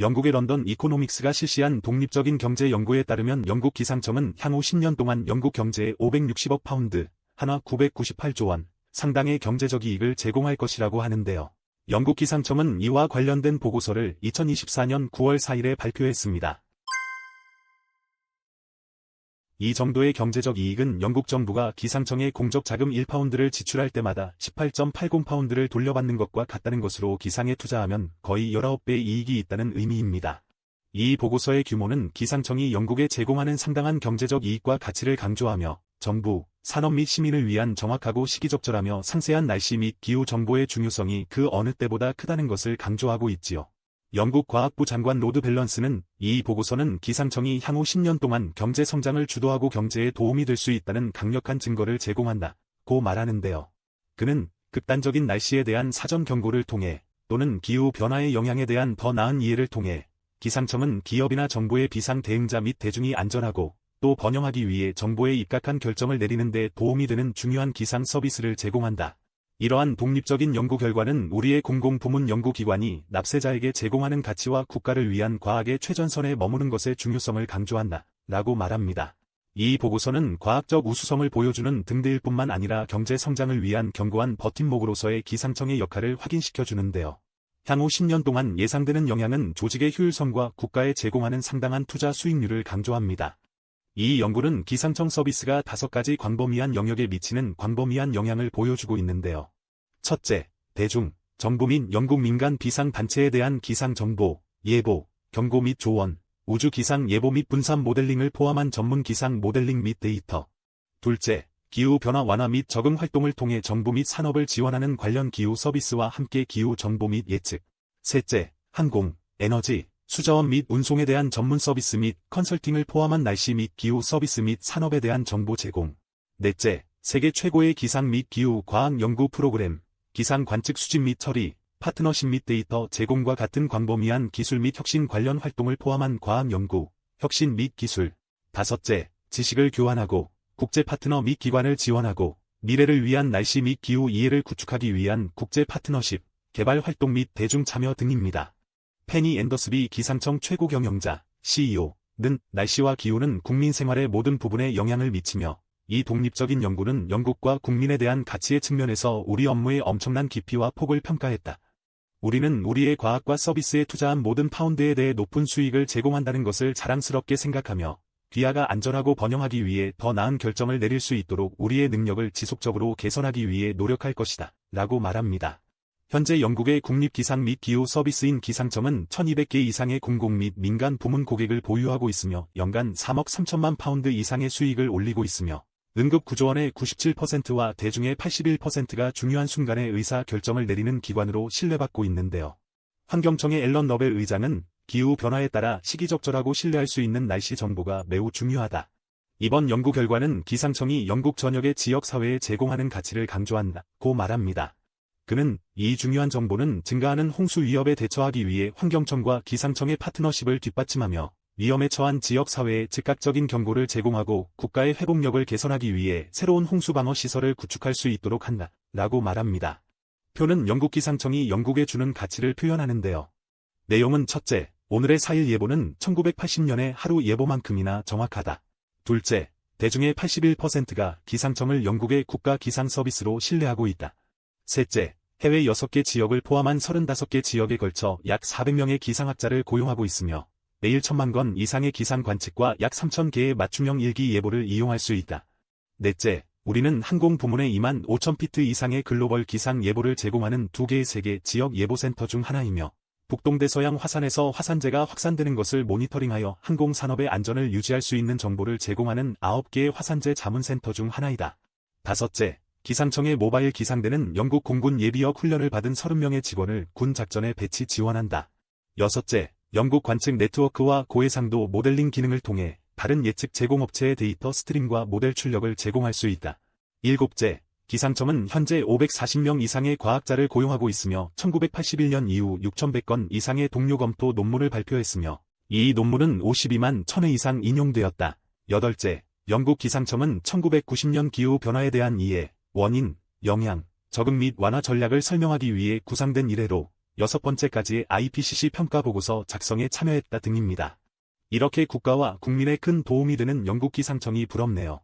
영국의 런던 이코노믹스가 실시한 독립적인 경제 연구에 따르면 영국 기상청은 향후 10년 동안 영국 경제에 560억 파운드, 한화 998조 원, 상당의 경제적 이익을 제공할 것이라고 하는데요. 영국 기상청은 이와 관련된 보고서를 2024년 9월 4일에 발표했습니다. 이 정도의 경제적 이익은 영국 정부가 기상청에 공적 자금 1파운드를 지출할 때마다 18.80파운드를 돌려받는 것과 같다는 것으로 기상에 투자하면 거의 19배의 이익이 있다는 의미입니다. 이 보고서의 규모는 기상청이 영국에 제공하는 상당한 경제적 이익과 가치를 강조하며 정부, 산업 및 시민을 위한 정확하고 시기적절하며 상세한 날씨 및 기후 정보의 중요성이 그 어느 때보다 크다는 것을 강조하고 있지요. 영국 과학부 장관 로드 밸런스는 이 보고서는 기상청이 향후 10년 동안 경제 성장을 주도하고 경제에 도움이 될 수 있다는 강력한 증거를 제공한다 고 말하는데요. 그는 극단적인 날씨에 대한 사전 경고를 통해 또는 기후 변화의 영향에 대한 더 나은 이해를 통해 기상청은 기업이나 정부의 비상 대응자 및 대중이 안전하고 또 번영하기 위해 정보에 입각한 결정을 내리는 데 도움이 되는 중요한 기상 서비스를 제공한다. 이러한 독립적인 연구 결과는 우리의 공공부문 연구기관이 납세자에게 제공하는 가치와 국가를 위한 과학의 최전선에 머무는 것의 중요성을 강조한다. 라고 말합니다. 이 보고서는 과학적 우수성을 보여주는 등대일 뿐만 아니라 경제 성장을 위한 견고한 버팀목으로서의 기상청의 역할을 확인시켜주는데요. 향후 10년 동안 예상되는 영향은 조직의 효율성과 국가에 제공하는 상당한 투자 수익률을 강조합니다. 이 연구는 기상청 서비스가 다섯 가지 광범위한 영역에 미치는 광범위한 영향을 보여주고 있는데요. 첫째, 대중, 정부 및 영국 민간 비상단체에 대한 기상정보, 예보, 경고 및 조언, 우주 기상 예보 및 분산 모델링을 포함한 전문 기상 모델링 및 데이터. 둘째, 기후변화 완화 및 적응 활동을 통해 정부 및 산업을 지원하는 관련 기후 서비스와 함께 기후 정보 및 예측. 셋째, 항공, 에너지, 수자원 및 운송에 대한 전문 서비스 및 컨설팅을 포함한 날씨 및 기후 서비스 및 산업에 대한 정보 제공. 넷째, 세계 최고의 기상 및 기후 과학 연구 프로그램, 기상 관측 수집 및 처리, 파트너십 및 데이터 제공과 같은 광범위한 기술 및 혁신 관련 활동을 포함한 과학 연구, 혁신 및 기술. 다섯째, 지식을 교환하고 국제 파트너 및 기관을 지원하고 미래를 위한 날씨 및 기후 이해를 구축하기 위한 국제 파트너십, 개발 활동 및 대중 참여 등입니다. 페니 앤더스비 기상청 최고 경영자, CEO는 날씨와 기후는 국민 생활의 모든 부분에 영향을 미치며 이 독립적인 연구는 영국과 국민에 대한 가치의 측면에서 우리 업무의 엄청난 깊이와 폭을 평가했다. 우리는 우리의 과학과 서비스에 투자한 모든 파운드에 대해 높은 수익을 제공한다는 것을 자랑스럽게 생각하며 귀하가 안전하고 번영하기 위해 더 나은 결정을 내릴 수 있도록 우리의 능력을 지속적으로 개선하기 위해 노력할 것이다. 라고 말합니다. 현재 영국의 국립기상 및 기후 서비스인 기상청은 1200개 이상의 공공 및 민간 부문 고객을 보유하고 있으며 연간 3억 3천만 파운드 이상의 수익을 올리고 있으며 응급 구조원의 97%와 대중의 81%가 중요한 순간에 의사 결정을 내리는 기관으로 신뢰받고 있는데요. 환경청의 앨런 너벨 의장은 기후 변화에 따라 시기적절하고 신뢰할 수 있는 날씨 정보가 매우 중요하다. 이번 연구 결과는 기상청이 영국 전역의 지역사회에 제공하는 가치를 강조한다고 말합니다. 그는 이 중요한 정보는 증가하는 홍수 위협에 대처하기 위해 환경청과 기상청의 파트너십을 뒷받침하며 위험에 처한 지역사회에 즉각적인 경고를 제공하고 국가의 회복력을 개선하기 위해 새로운 홍수 방어 시설을 구축할 수 있도록 한다. 라고 말합니다. 표는 영국 기상청이 영국에 주는 가치를 표현하는데요. 내용은 첫째, 오늘의 4일 예보는 1980년의 하루 예보만큼이나 정확하다. 둘째, 대중의 81%가 기상청을 영국의 국가 기상 서비스로 신뢰하고 있다. 셋째, 해외 6개 지역을 포함한 35개 지역에 걸쳐 약 400명의 기상학자를 고용하고 있으며 매일 천만 건 이상의 기상 관측과 약 3천 개의 맞춤형 일기 예보를 이용할 수 있다. 넷째, 우리는 항공 부문에 2만 5천 피트 이상의 글로벌 기상 예보를 제공하는 두 개의 세계 지역 예보센터 중 하나이며 북동대 서양 화산에서 화산재가 확산되는 것을 모니터링하여 항공 산업의 안전을 유지할 수 있는 정보를 제공하는 9개의 화산재 자문센터 중 하나이다. 다섯째, 기상청의 모바일 기상대는 영국 공군 예비역 훈련을 받은 30명의 직원을 군 작전에 배치 지원한다. 여섯째, 영국 관측 네트워크와 고해상도 모델링 기능을 통해 다른 예측 제공업체의 데이터 스트림과 모델 출력을 제공할 수 있다. 일곱째, 기상청은 현재 540명 이상의 과학자를 고용하고 있으며 1981년 이후 6,100건 이상의 동료 검토 논문을 발표했으며 이 논문은 52만 1000회 이상 인용되었다. 여덟째, 영국 기상청은 1990년 기후 변화에 대한 이해, 원인, 영향, 적응 및 완화 전략을 설명하기 위해 구상된 이래로 여섯 번째까지 IPCC 평가 보고서 작성에 참여했다 등입니다. 이렇게 국가와 국민에 큰 도움이 되는 영국 기상청이 부럽네요.